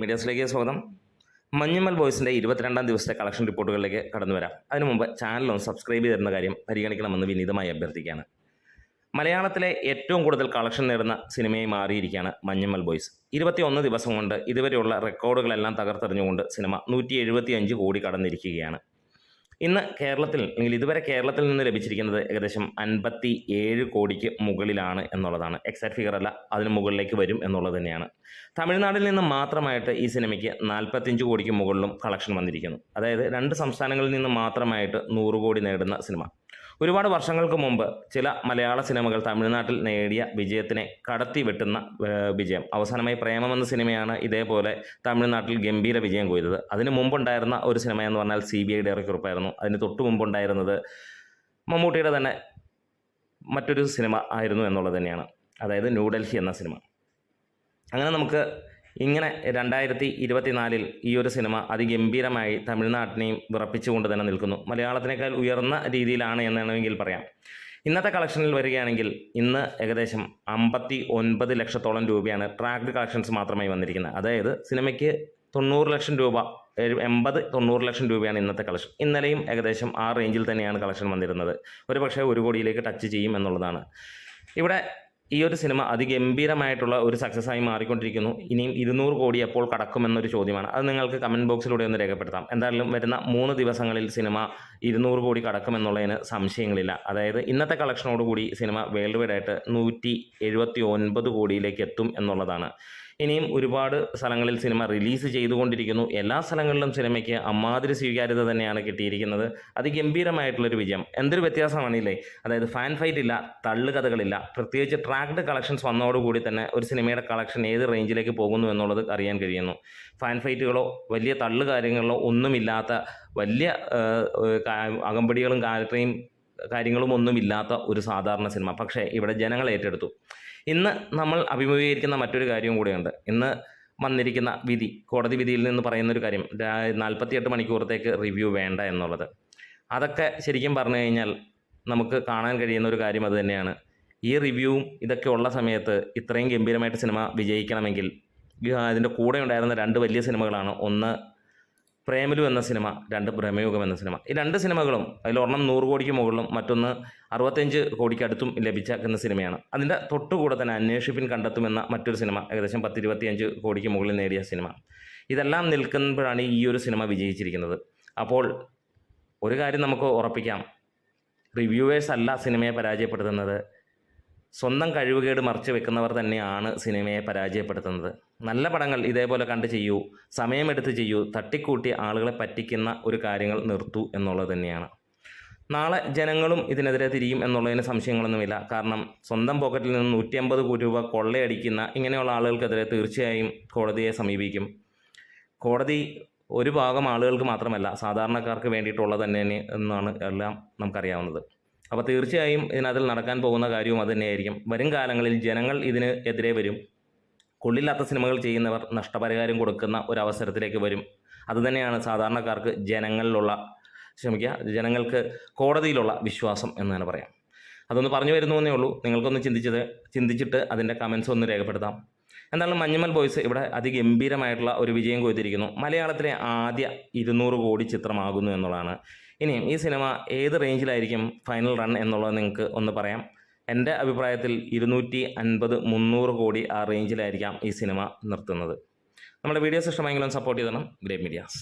മീഡിയാസിലേക്ക് സ്വാഗതം. മഞ്ഞുമൽ ബോയ്സിന്റെ ഇരുപത്തിരണ്ടാം ദിവസത്തെ കളക്ഷൻ റിപ്പോർട്ടുകളിലേക്ക് കടന്നു വരാം. അതിനു മുമ്പ് ചാനൽ ഒന്ന് സബ്സ്ക്രൈബ് ചെയ്തിരുന്ന കാര്യം പരിഗണിക്കണമെന്ന് വിനീതമായി അഭ്യർത്ഥിക്കുകയാണ്. മലയാളത്തിലെ ഏറ്റവും കൂടുതൽ കളക്ഷൻ നേടുന്ന സിനിമയായി മാറിയിരിക്കുകയാണ് മഞ്ഞുമൽ ബോയ്സ് ഇരുപത്തിയൊന്ന് ദിവസം കൊണ്ട് ഇതുവരെയുള്ള റെക്കോർഡുകളെല്ലാം തകർത്തെറിഞ്ഞുകൊണ്ട് സിനിമ നൂറ്റി കോടി കടന്നിരിക്കുകയാണ്. ഇന്ന് കേരളത്തിൽ അല്ലെങ്കിൽ ഇതുവരെ കേരളത്തിൽ നിന്ന് ലഭിച്ചിരിക്കുന്നത് ഏകദേശം അൻപത്തി ഏഴ് കോടിക്ക് മുകളിലാണ് എന്നുള്ളതാണ്. എക്സാക്ട് ഫിഗർ അല്ല അതിന് മുകളിലേക്ക് വരും എന്നുള്ളത് തന്നെയാണ്. തമിഴ്നാട്ടിൽ നിന്ന് മാത്രമായിട്ട് ഈ സിനിമയ്ക്ക് നാൽപ്പത്തിയഞ്ച് കോടിക്ക് മുകളിലും കളക്ഷൻ വന്നിരിക്കുന്നു. അതായത് രണ്ട് സംസ്ഥാനങ്ങളിൽ നിന്ന് മാത്രമായിട്ട് നൂറ് കോടി നേടുന്ന സിനിമ. ഒരുപാട് വർഷങ്ങൾക്ക് മുമ്പ് ചില മലയാള സിനിമകൾ തമിഴ്നാട്ടിൽ നേടിയ വിജയത്തിനെ കടത്തി വെട്ടുന്ന വിജയം. അവസാനമായി പ്രേമം എന്ന സിനിമയാണ് ഇതേപോലെ തമിഴ്നാട്ടിൽ ഗംഭീര വിജയം കൊയ്തത്. അതിന് മുമ്പുണ്ടായിരുന്ന ഒരു സിനിമ എന്ന് പറഞ്ഞാൽ സി ബി ഐ ഡയറക്കുറിപ്പായിരുന്നു അതിന് തൊട്ട് മുമ്പുണ്ടായിരുന്നത് മമ്മൂട്ടിയുടെ തന്നെ മറ്റൊരു സിനിമ ആയിരുന്നു എന്നുള്ളത് തന്നെയാണ്. അതായത് ന്യൂഡൽഹി എന്ന സിനിമ. അങ്ങനെ നമുക്ക് ഇങ്ങനെ രണ്ടായിരത്തി ഇരുപത്തിനാലിൽ ഈ ഒരു സിനിമ അതിഗംഭീരമായി തമിഴ്നാട്ടിനെയും വിറപ്പിച്ചുകൊണ്ട് തന്നെ നിൽക്കുന്നു. മലയാളത്തിനേക്കാൾ ഉയർന്ന രീതിയിലാണ് എന്ന് വേണമെങ്കിൽ പറയാം. ഇന്നത്തെ കളക്ഷനിൽ വരികയാണെങ്കിൽ ഇന്ന് ഏകദേശം അമ്പത്തി ഒൻപത് ലക്ഷത്തോളം രൂപയാണ് ട്രാക്ഡ് കളക്ഷൻസ് മാത്രമായി വന്നിരിക്കുന്നത്. അതായത് സിനിമയ്ക്ക് തൊണ്ണൂറ് ലക്ഷം രൂപ എൺപത് തൊണ്ണൂറ് ലക്ഷം രൂപയാണ് ഇന്നത്തെ കളക്ഷൻ. ഇന്നലെയും ഏകദേശം ആ റേഞ്ചിൽ തന്നെയാണ് കളക്ഷൻ വന്നിരുന്നത്. ഒരു പക്ഷേ ഒരു കോടിയിലേക്ക് ടച്ച് ചെയ്യും എന്നുള്ളതാണ്. ഇവിടെ ഈ ഒരു സിനിമ അതിഗംഭീരമായിട്ടുള്ള ഒരു സക്സസ്സായി മാറിക്കൊണ്ടിരിക്കുന്നു. ഇനിയും ഇരുന്നൂറ് കോടി എപ്പോൾ കടക്കുമെന്നൊരു ചോദ്യമാണ്. അത് നിങ്ങൾക്ക് കമന്റ് ബോക്സിലൂടെ ഒന്ന് രേഖപ്പെടുത്താം. എന്തായാലും വരുന്ന മൂന്ന് ദിവസങ്ങളിൽ സിനിമ ഇരുന്നൂറ് കോടി കടക്കുമെന്നുള്ളതിന് സംശയങ്ങളില്ല. അതായത് ഇന്നത്തെ കളക്ഷനോടുകൂടി സിനിമ വേൾഡ് വൈഡായിട്ട് നൂറ്റി എഴുപത്തി ഒൻപത് കോടിയിലേക്ക് എത്തും എന്നുള്ളതാണ്. ഇനിയും ഒരുപാട് സ്ഥലങ്ങളിൽ സിനിമ റിലീസ് ചെയ്തുകൊണ്ടിരിക്കുന്നു. എല്ലാ സ്ഥലങ്ങളിലും സിനിമയ്ക്ക് അമ്മാതിരി സ്വീകാര്യത തന്നെയാണ് കിട്ടിയിരിക്കുന്നത്. അതിഗംഭീരമായിട്ടുള്ളൊരു വിജയം. എന്തൊരു വ്യത്യാസമാണില്ലേ? അതായത് ഫാൻ ഫൈറ്റ് ഇല്ല തള്ളുകഥകളില്ല. പ്രത്യേകിച്ച് ട്രാക്ഡ് കളക്ഷൻസ് വന്നതോടുകൂടി തന്നെ ഒരു സിനിമയുടെ കളക്ഷൻ ഏത് റേഞ്ചിലേക്ക് പോകുന്നു എന്നുള്ളത് അറിയാൻ കഴിയുന്നു. ഫാൻ ഫൈറ്റുകളോ വലിയ തള്ളു കാര്യങ്ങളോ ഒന്നുമില്ലാത്ത വലിയ അകമ്പടികളും കാര്യത്തെയും കാര്യങ്ങളും ഒന്നുമില്ലാത്ത ഒരു സാധാരണ സിനിമ. പക്ഷേ ഇവിടെ ജനങ്ങൾ ഏറ്റെടുത്തു. ഇന്ന് നമ്മൾ അഭിമുഖീകരിക്കുന്ന മറ്റൊരു കാര്യവും കൂടെയുണ്ട്. ഇന്ന് വന്നിരിക്കുന്ന വിധി കോടതി വിധിയിൽ നിന്ന് പറയുന്ന ഒരു കാര്യം നാൽപ്പത്തിയെട്ട് മണിക്കൂറത്തേക്ക് റിവ്യൂ വേണ്ട എന്നുള്ളത്. അതൊക്കെ ശരിക്കും പറഞ്ഞു കഴിഞ്ഞാൽ നമുക്ക് കാണാൻ കഴിയുന്ന ഒരു കാര്യം അതുതന്നെയാണ് ഈ റിവ്യൂവും ഇതൊക്കെ ഉള്ള സമയത്ത് ഇത്രയും ഗംഭീരമായിട്ട് സിനിമ വിജയിക്കണമെങ്കിൽ അതിന്റെ കൂടെ ഉണ്ടായിരുന്ന രണ്ട് വലിയ സിനിമകളാണ് ഒന്ന് പ്രേമലു എന്ന സിനിമ രണ്ട് ഭ്രമയുഗം എന്ന സിനിമ. ഈ രണ്ട് സിനിമകളും അതിലൊരെണ്ണം നൂറ് കോടിക്ക് മുകളിലും മറ്റൊന്ന് അറുപത്തഞ്ച് കോടിക്ക് അടുത്തും എന്ന സിനിമയാണ്. അതിന്റെ തൊട്ടുകൂടെ തന്നെ അന്വേഷിപ്പിൻ കണ്ടെത്തുമെന്ന മറ്റൊരു സിനിമ ഏകദേശം പത്തിരുപത്തിയഞ്ച് കോടിക്ക് മുകളിൽ നേടിയ സിനിമ. ഇതെല്ലാം നിൽക്കുമ്പോഴാണ് ഈ ഒരു സിനിമ വിജയിച്ചിരിക്കുന്നത്. അപ്പോൾ ഒരു കാര്യം നമുക്ക് ഉറപ്പിക്കാം. റിവ്യൂവേഴ്സ് അല്ല സിനിമയെ പരാജയപ്പെടുത്തുന്നത്. സ്വന്തം കഴിവുകേട് മറച്ചു വെക്കുന്നവർ തന്നെയാണ് സിനിമയെ പരാജയപ്പെടുത്തുന്നത്. നല്ല പടങ്ങൾ ഇതേപോലെ കണ്ട് ചെയ്യൂ സമയമെടുത്ത് ചെയ്യൂ തട്ടിക്കൂട്ടി ആളുകളെ പറ്റിക്കുന്ന ഒരു കാര്യങ്ങൾ നിർത്തൂ എന്നുള്ളത് തന്നെയാണ്. നാളെ ജനങ്ങളും ഇതിനെതിരെ തിരിയും എന്നുള്ളതിന് സംശയങ്ങളൊന്നുമില്ല. കാരണം സ്വന്തം പോക്കറ്റിൽ നിന്ന് നൂറ്റി അമ്പത് രൂപ കൊള്ളയടിക്കുന്ന ഇങ്ങനെയുള്ള ആളുകൾക്കെതിരെ തീർച്ചയായും കോടതിയെ സമീപിക്കും. കോടതി ഒരു ഭാഗം ആളുകൾക്ക് മാത്രമല്ല സാധാരണക്കാർക്ക് വേണ്ടിയിട്ടുള്ളത് തന്നെ എന്നാണ് എല്ലാം നമുക്കറിയാവുന്നത്. അപ്പോൾ തീർച്ചയായും ഇതിനകത്തിൽ നടക്കാൻ പോകുന്ന കാര്യവും അത് തന്നെയായിരിക്കും. വരും കാലങ്ങളിൽ ജനങ്ങൾ ഇതിന് എതിരെ വരും. കൊള്ളില്ലാത്ത സിനിമകൾ ചെയ്യുന്നവർ നഷ്ടപരിഹാരം കൊടുക്കുന്ന ഒരു അവസരത്തിലേക്ക് വരും. അതുതന്നെയാണ് സാധാരണക്കാർക്ക് ജനങ്ങളിലുള്ള ക്ഷമിക്കുക ജനങ്ങൾക്ക് കോടതിയിലുള്ള വിശ്വാസം എന്ന് തന്നെ പറയാം. അതൊന്ന് പറഞ്ഞു വരുന്നു എന്നേ ഉള്ളൂ. നിങ്ങൾക്കൊന്ന് ചിന്തിച്ചത് ചിന്തിച്ചിട്ട് അതിന്റെ കമൻസ് ഒന്ന് രേഖപ്പെടുത്താം. എന്തായാലും മഞ്ഞുമൽ ബോയ്സ് ഇവിടെ അതിഗംഭീരമായിട്ടുള്ള ഒരു വിജയം കൊയ്തിരിക്കുന്നു. മലയാളത്തിലെ ആദ്യ ഇരുന്നൂറ് കോടി ചിത്രമാകുന്നു എന്നുള്ളതാണ്. ഇനിയും ഈ സിനിമ ഏത് റേഞ്ചിലായിരിക്കും ഫൈനൽ റൺ എന്നുള്ളത് നിങ്ങൾക്ക് ഒന്ന് പറയാം. എന്റെ അഭിപ്രായത്തിൽ ഇരുന്നൂറ്റി അൻപത് മുന്നൂറ് കോടി ആ റേഞ്ചിലായിരിക്കാം ഈ സിനിമ നിർത്തുന്നത്. നമ്മുടെ വീഡിയോസ് ഇഷ്ടമായെങ്കിലും സപ്പോർട്ട് ചെയ്തണം. Grey medias